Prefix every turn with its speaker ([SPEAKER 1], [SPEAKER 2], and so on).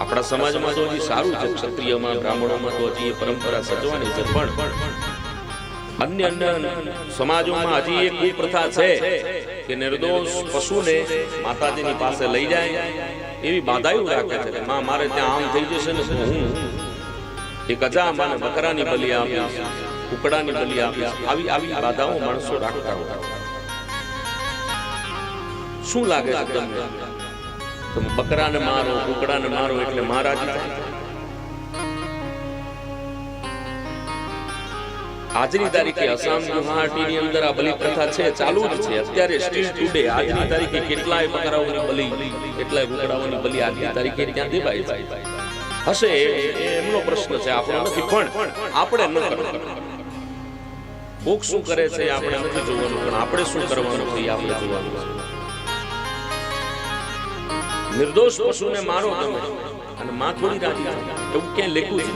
[SPEAKER 1] આપણા સમાજમાં તો હજી સારું છે, ક્ષત્રિયમાં, બ્રાહ્મણોમાં તો હજી એ પરંપરા સજવાની છે, પણ અન્ય અન્ય સમાજોમાં હજી એક કુપ્રથા છે કે નિર્દોષ પશુને માતાજીની પાસે લઈ જાય એવી બાધાયું રાખે છે કે માં, મારે ત્યાં આમ થઈ જશે ને શું હું એક અજા મને બકરાની બલિ આપી કુકડાની બલિ આપી આવી આવી બાધાઓ માણસો રાખતા હોય. શું લાગે છે તમને? તમે બકરાને મારો, કુકડાને મારો એટલે મહારાજ આજની તારીખે અસામ ગુવાહાટીની અંદર આ બલિ પ્રથા છે, ચાલુ જ છે. અત્યારે સ્ટીલ ટુડે આજની તારીખે કેટલાય બકરાઓની બલિ, કેટલાય કુકડાઓની બલિ આજની તારીખે ત્યાં દેવાય છે. હશે એમનો પ્રશ્ન છે, આપણો નથી, પણ આપણે ન કરવાનું કોક શું કરે છે આપણે નથી જોવાનું, પણ આપણે શું કરવાનું છે આપણે જોવાનું છે. નિર્દોષ પશુને મારો તમે અને માં થોડી રાખી એવું ક્યાંય લેખું છે?